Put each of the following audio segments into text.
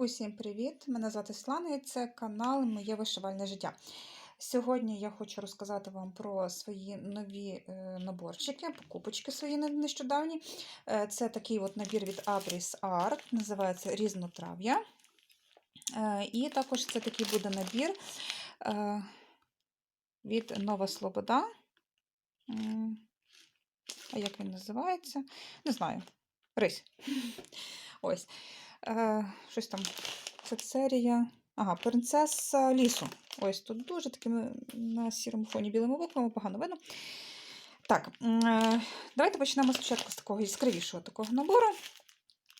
Усім привіт! Мене звати Слана і це канал Моє вишивальне життя. Сьогодні я хочу розказати вам про свої нові е, наборчики, покупочки свої нещодавні. Е, Це такий от набір від Abris Art, називається Різнотрав'я. Е, І також це такий буде набір від Нова Слобода. А як він називається? Не знаю. Рись. Ось. Е, Щось там. Це серія. Ага, принцеса лісу. Ось тут дуже такими на сірому фоні білими буквами, погано видно. Так, е, давайте почнемо спочатку з такого яскравішого такого набору.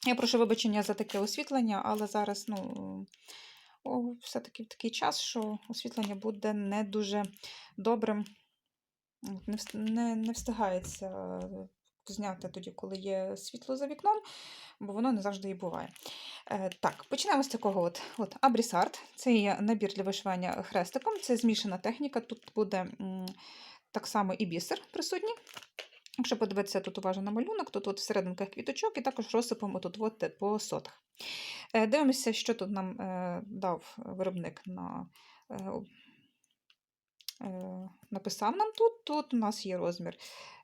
Я прошу вибачення за таке освітлення, але зараз, ну, все-таки такий час, що освітлення буде не дуже добрим. Не, не, встигається зняти тоді, коли є світло за вікном, бо воно не завжди і буває. Е, так, починаємо з такого от, от Art. Це є набір для вишивання хрестиком. Це змішана техніка. Тут буде так само і бісер присутній. Якщо подивитися тут уважно на малюнок, то тут всерединках квіточок і також розсипом тут от по сотах. Е, Дивимося, що тут нам е, дав виробник на. Е, е, Написав нам тут. Тут у нас є розмір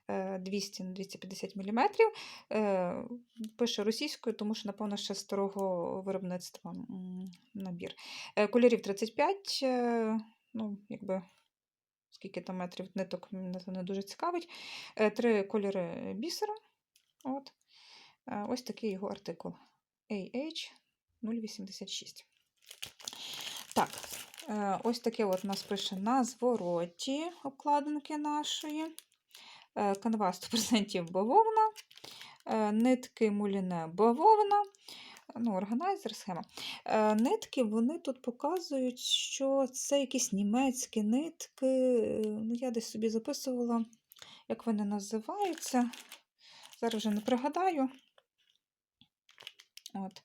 е, 200 на 250 мм. Пише російською, тому що, напевно, ще старого виробництва набір. Е, Кольорів 35, е, ну, якби скільки там метрів ниток, мене це не дуже цікавить. Е, Три кольори бісера. От. Е, Ось такий його артикул. AH 086. Так, е, ось таке от у нас пише на звороті обкладинки нашої. Е, Канва 100% бавовна, е, нитки муліне бавовна, ну, органайзер, схема. Е, Нитки вони тут показують, що це якісь німецькі нитки. е, Ну, я десь собі записувала, як вони називаються. Зараз вже не пригадаю. От.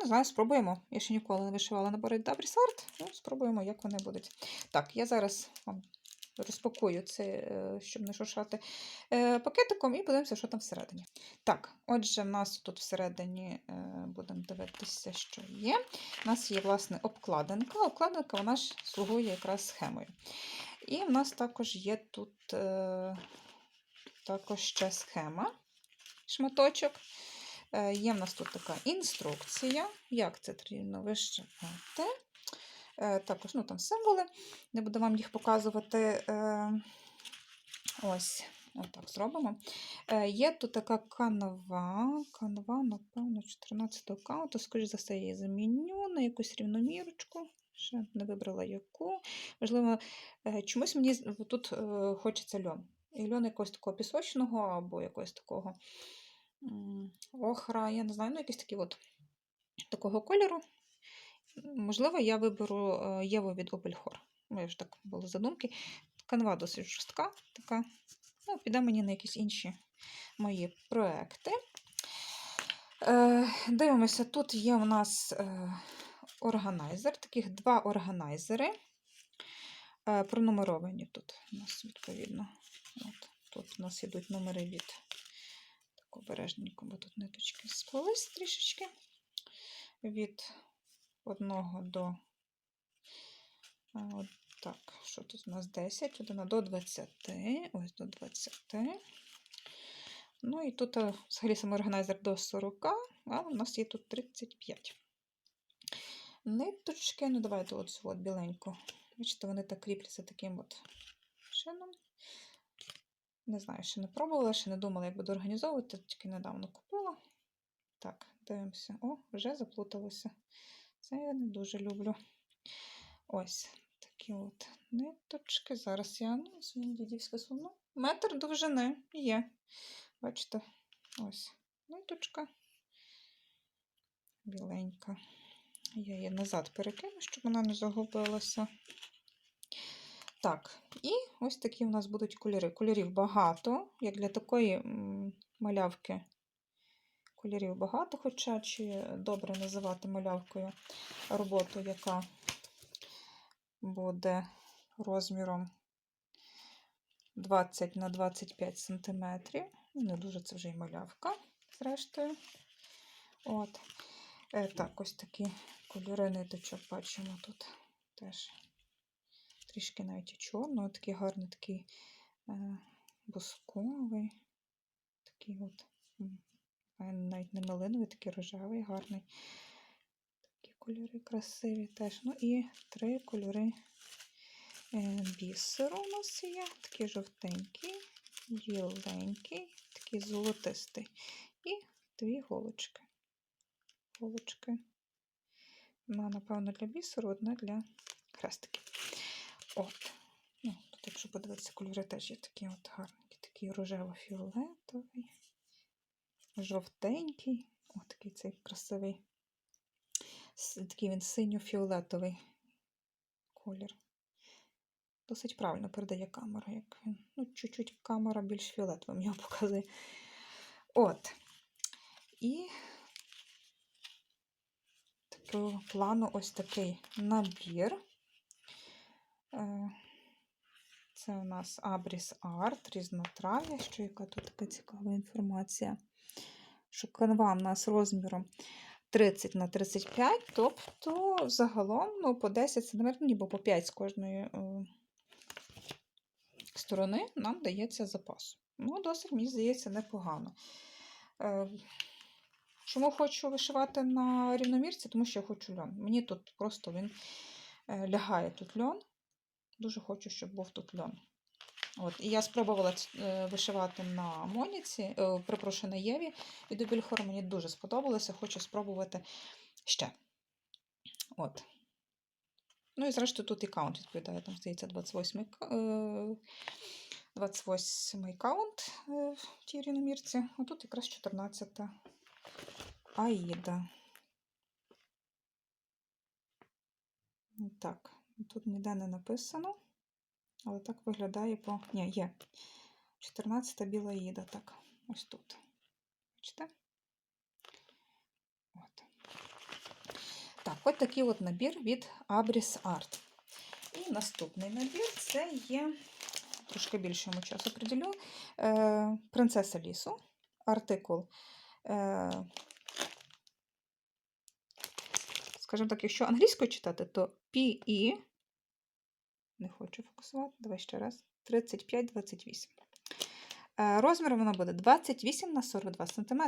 Не знаю, спробуємо. Я ще ніколи не вишивала набори Добрі Art. Ну, спробуємо, як вони будуть. Так, я зараз вам розпакую це, е, щоб не шуршати е, пакетиком, і подивимося, що там всередині. Так, отже, в нас тут всередині е, будемо дивитися, що є. У нас є, власне, обкладинка. Обкладинка вона ж слугує якраз схемою. І в нас також є тут також ще схема, шматочок. Е, Є в нас тут така інструкція, як це потрібно вишивати. Е, Також ну, там символи, не буду вам їх показувати. Е, Ось, отак зробимо. Є тут така канва, канва, напевно, 14 аккаунту, скоріш за все, я її заміню на якусь рівномірочку. Ще не вибрала яку. Можливо, чомусь мені тут хочеться льон. І льон якогось такого пісочного або якогось такого охра, я не знаю, ну якийсь такий от такого кольору. Можливо, я виберу е, Єву від Обельхор. Моє ж так були задумки. Канва досить жорстка, така. Ну, піде мені на якісь інші мої проекти. Е, дивимося, тут є у нас е, органайзер, таких два органайзери. Пронумеровані тут у нас відповідно. От, тут у нас йдуть номери від обережненько, бо тут ниточки сплились трішечки. Від одного до от так, що тут у нас 10, 1 до 20, ось до 20. Ну і тут взагалі саме органайзер до 40, а у нас є тут 35. Ниточки, ну давайте от цю от біленьку. Бачите, вони так кріпляться таким от чином. Не знаю, ще не пробувала, ще не думала, як буду організовувати, тільки недавно купила. Так, дивимося. О, вже заплуталося. Це я не дуже люблю. Ось такі от ниточки. Зараз я ну, своїм дідівське сумно. Метр довжини є. Бачите, ось ниточка. Біленька. Я її назад перекину, щоб вона не загубилася. Так, і ось такі у нас будуть кольори. Кольорів багато, як для такої малявки. Кольорів багато, хоча чи добре називати малявкою роботу, яка буде розміром 20 на 25 см. Не дуже це вже й малявка, зрештою. От. Е, так, ось такі кольори ниточок бачимо тут теж. Трішки навіть і чорного, такий гарний такий е, бусковий. Такий от, навіть не малиновий, такий рожевий, гарний. Такі кольори красиві теж. Ну і три кольори е, бісеру у нас є. Такий жовтенький, біленький, такий золотистий. І дві голочки. Голочки. Одна, напевно, для бісеру, одна для хрестиків. От. Ну, тут, якщо подивитися, кольори теж є такі от гарненькі. Такий рожево-фіолетовий, жовтенький. О, такий цей красивий. Такий він синьо-фіолетовий колір. Досить правильно передає камера, як він. Ну, чуть-чуть камера більш фіолетовим його показує. От. І такого плану ось такий набір. Е, Це у нас Абріс Арт, різнотрав'я, що яка тут така цікава інформація. Що канва у нас розміром 30 на 35, тобто загалом ну, по 10 см, ніби по 5 з кожної е, сторони нам дається запас. Ну, досить, мені здається, непогано. Е, Чому хочу вишивати на рівномірці? Тому що я хочу льон. Мені тут просто він лягає тут льон. Дуже хочу, щоб був тут льон. От. І я спробувала е, вишивати на Моніці, е, перепрошую, на Єві від Обільхор. Мені дуже сподобалося, хочу спробувати ще. От. Ну і зрештою тут і каунт відповідає, там здається 28 ка- е, 28 каунт в тій рівномірці, а тут якраз 14 Аїда. Так, тут ніде не написано, але так виглядає по. Ні, є. 14 біла Аїда, так, ось тут. Бачите? От. Так, от такий от набір від Abris Art. І наступний набір це є, трошки більше йому часу приділю, е, Принцеса лісу. Артикул. Е, скажімо так, якщо англійською читати, то PE, не хочу фокусувати, давай ще раз, 35-28. Е, Розміром вона буде 28 на 42 см.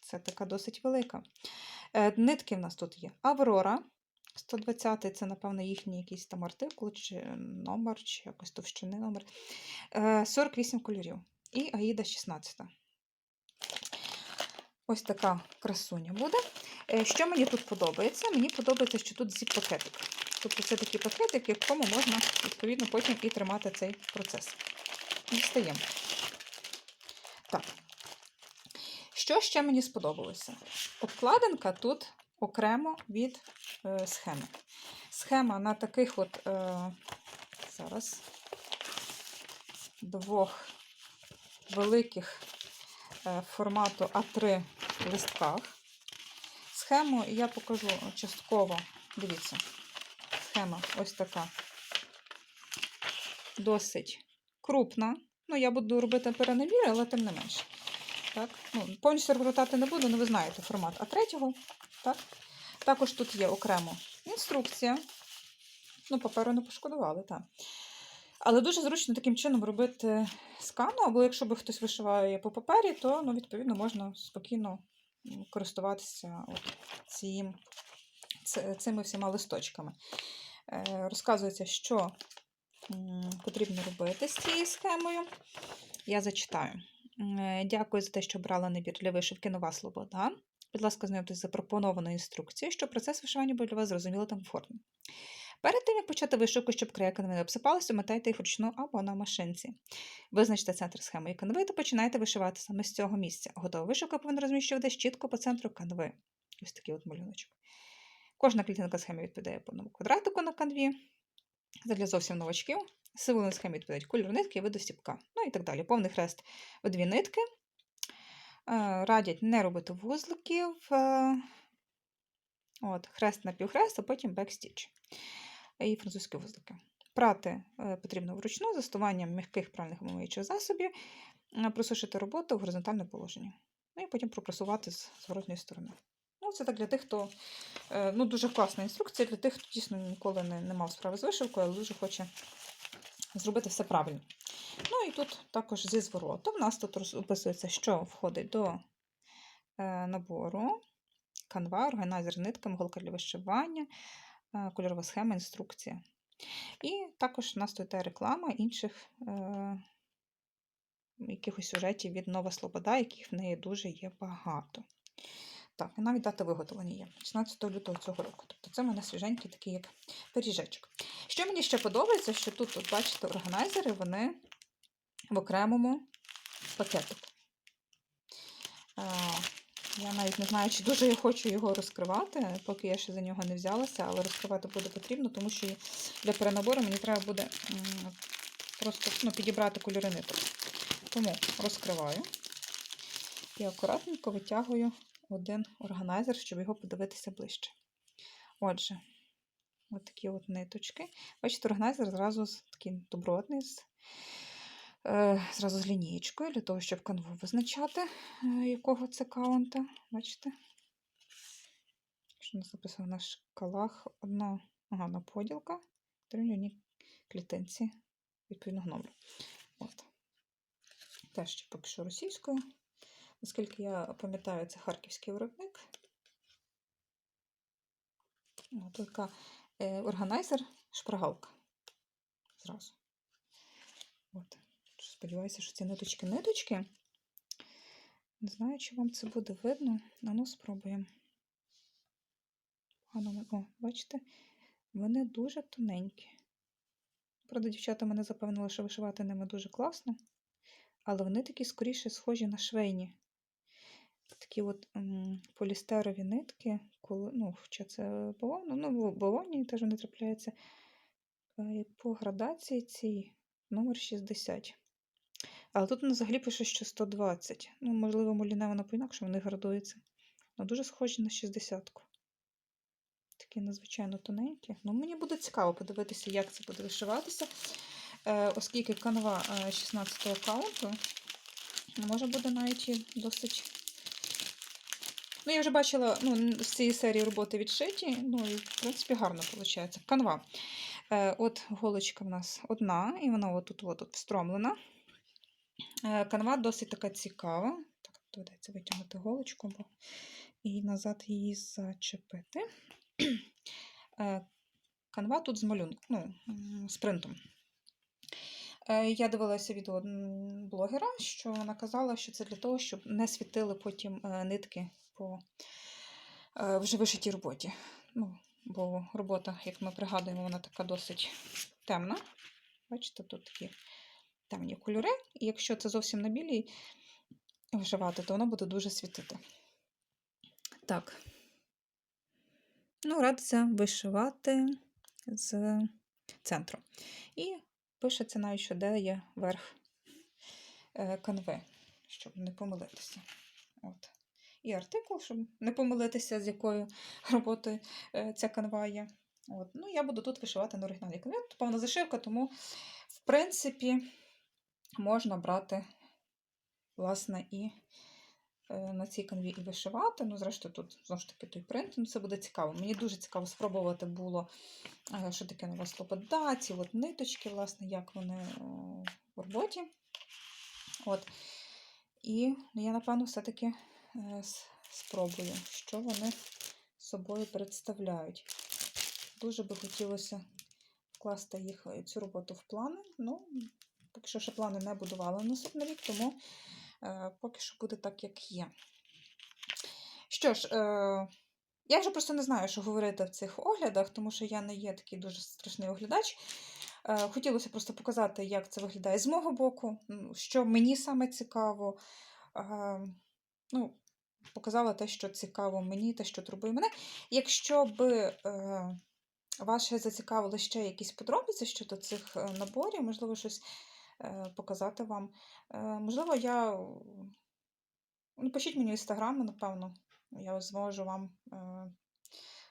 Це така досить велика. Е, Нитки в нас тут є Аврора. 120 це, напевно, їхній якийсь там артикул, чи номер, чи якось товщини номер. Е, 48 кольорів. І Аїда 16. Ось така красуня буде. Е, Що мені тут подобається? Мені подобається, що тут зіп-пакетик. Тобто це такий пакетик, якому можна, відповідно, потім і тримати цей процес. Дістаємо. Так. Що ще мені сподобалося? Обкладинка тут окремо від е, схеми. Схема на таких от е, зараз двох великих формату А3 листках. Схему я покажу частково. Дивіться, схема ось така досить крупна. Ну, я буду робити перенабір, але тим не менше. Так? Ну, повністю розгортати не буду, але ви знаєте формат А3. Так? Також тут є окремо інструкція. Ну, паперу не пошкодували, так. Але дуже зручно таким чином робити скану, або якщо би хтось вишиває по папері, то ну, відповідно можна спокійно користуватися от цим, цими всіма листочками. Е, Розказується, що потрібно робити з цією схемою. Я зачитаю. Е, Дякую за те, що брала набір для вишивки Нова Слобода. Будь ласка, знайомтесь з запропонованою інструкцією, щоб процес вишивання був для вас зрозуміло та комфортним. Перед тим, як почати вишивку, щоб края не обсипалися, мотайте їх вручну або на машинці. Визначте центр схеми і канви та починайте вишивати саме з цього місця. Готова вишивка повинна розміщуватись чітко по центру канви. Ось такий от малюночок. Кожна клітинка схеми відповідає по одному квадратику на канві. Це для зовсім новачків. Символи на схемі відповідають кольор нитки і виду стіпка. Ну і так далі. Повний хрест в дві нитки. Е, Радять не робити вузликів. е, От, хрест на півхрест, а потім бекстіч. І французькі вузлики. Прати е, потрібно вручну, застосуванням м'яких пральних омиваючих засобів, е, просушити роботу в горизонтальне положення. Ну і потім пропресувати з зворотньої сторони. Ну, це так для тих, хто е, ну, дуже класна інструкція для тих, хто дійсно ніколи не, не мав справи з вишивкою, але дуже хоче зробити все правильно. Ну і тут також зі зворотом. У нас тут описується, що входить до набору. Канва, органайзер з нитками, голка для вишивання, кольорова схема, інструкція. І також у нас тут є реклама інших е, якихось сюжетів від Нова Слобода, яких в неї дуже є багато. Так, і навіть дата виготовлення є 16 лютого цього року. Тобто це в мене свіженький такий як пиріжечок. Що мені ще подобається, що тут, от, бачите, органайзери, вони в окремому пакетику. Я навіть не знаю, чи дуже я хочу його розкривати, поки я ще за нього не взялася, але розкривати буде потрібно, тому що для перенабору мені треба буде просто ну, підібрати кольори ниток. Тому розкриваю і акуратненько витягую один органайзер, щоб його подивитися ближче. Отже, от такі от ниточки. Бачите, органайзер зразу такий добротний, зразу з лінієчкою, для того, щоб канву визначати, е, якого це каунта. Бачите? Що нас написано на шкалах одна ага, поділка, одній клітинці відповідного номеру. От. Теж ще поки що російською. Наскільки я пам'ятаю, це харківський виробник. От така е, органайзер, шпаргалка. Зразу. Сподіваюся, що ці ниточки ниточки. Не знаю, чи вам це буде видно. А ну, спробуємо. О, бачите, вони дуже тоненькі. Правда, дівчата мене запевнили, що вишивати ними дуже класно, але вони такі скоріше схожі на швейні. Такі от м, полістерові нитки, коли, ну, хоча це бавовна, ну, бавовні теж вони трапляються. Е, По градації цій номер 60. Але тут воно взагалі пише, що 120. Ну, можливо, муліне воно по-інакше вони градуються. Ну, дуже схожі на 60-ку. Такі надзвичайно тоненькі. Ну, мені буде цікаво подивитися, як це буде вишиватися. Е, оскільки канва е, 16-го каунту, може буде навіть і досить. Ну, я вже бачила ну, з цієї серії роботи відшиті, ну і в принципі гарно виходить. Канва. Е, от голочка в нас одна, і вона отут от, от встромлена. Е, канва досить така цікава. Так, доведеться витягнути голочку, бо і назад її зачепити. Е, канва тут з малюнком, ну, з принтом. Е, Я дивилася відео блогера, що вона казала, що це для того, щоб не світили потім нитки по вже вишитій роботі. Ну, бо робота, як ми пригадуємо, вона така досить темна. Бачите, тут такі темні кольори. І якщо це зовсім на білій вишивати, то воно буде дуже світити. Так. Ну, радиться вишивати з центру. І пишеться навіть, що де є верх е, канви, щоб не помилитися. От. І артикул, щоб не помилитися, з якою роботою е, ця канва є. От. Ну, я буду тут вишивати на оригіналі канві. Тут повна зашивка, тому, в принципі, можна брати, власне, і е, на цій канві і вишивати. Ну, зрештою, тут знову ж таки той принт. Ну, це буде цікаво. Мені дуже цікаво спробувати було, е, що таке нова слобода, ці от ниточки, власне, як вони е, в роботі. От. І я, напевно, все-таки спробую, що вони собою представляють. Дуже би хотілося вкласти їх цю роботу в плани. Ну, поки що ще плани не будувала на наступний рік, тому е, поки що буде так, як є. Що ж, е, я вже просто не знаю, що говорити в цих оглядах, тому що я не є такий дуже страшний оглядач. Е, Хотілося просто показати, як це виглядає з мого боку, що мені саме цікаво. Ну, показала те, що цікаво мені, те, що турбує мене. Якщо е, вас ще зацікавили ще якісь подробиці щодо цих наборів, можливо, щось показати вам. Е, можливо, я. Ну, пишіть мені в інстаграм, напевно. Я зможу вам е,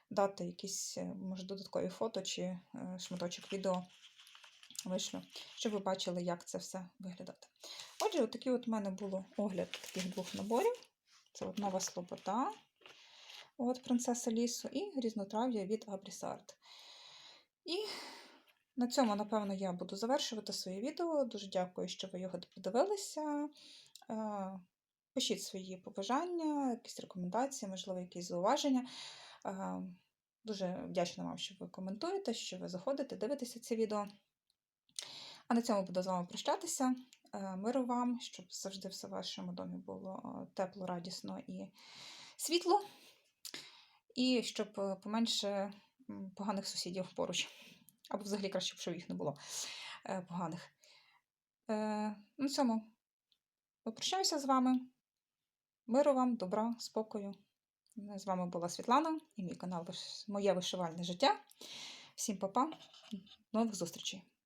дати якісь, е, може, додаткові фото чи е, шматочок відео вишлю, щоб ви бачили, як це все виглядати. Отже, от такий от у мене було огляд таких двох наборів. Це от нова слобода. от принцеса лісу, і різнотрав'я від Абрісарт. І на цьому, напевно, я буду завершувати своє відео. Дуже дякую, що ви його подивилися. Е, Пишіть свої побажання, якісь рекомендації, можливо, якісь зауваження. Е, Дуже вдячна вам, що ви коментуєте, що ви заходите, дивитеся це відео. А на цьому буду з вами прощатися. Е, Миру вам, щоб завжди все в вашому домі було тепло, радісно і світло. І щоб поменше поганих сусідів поруч. Або взагалі краще, б, щоб їх не було е, поганих. Е, На цьому попрощаюся з вами. Миру вам, добра, спокою. З вами була Світлана і мій канал Моє вишивальне життя. Всім па-па, нових зустрічей!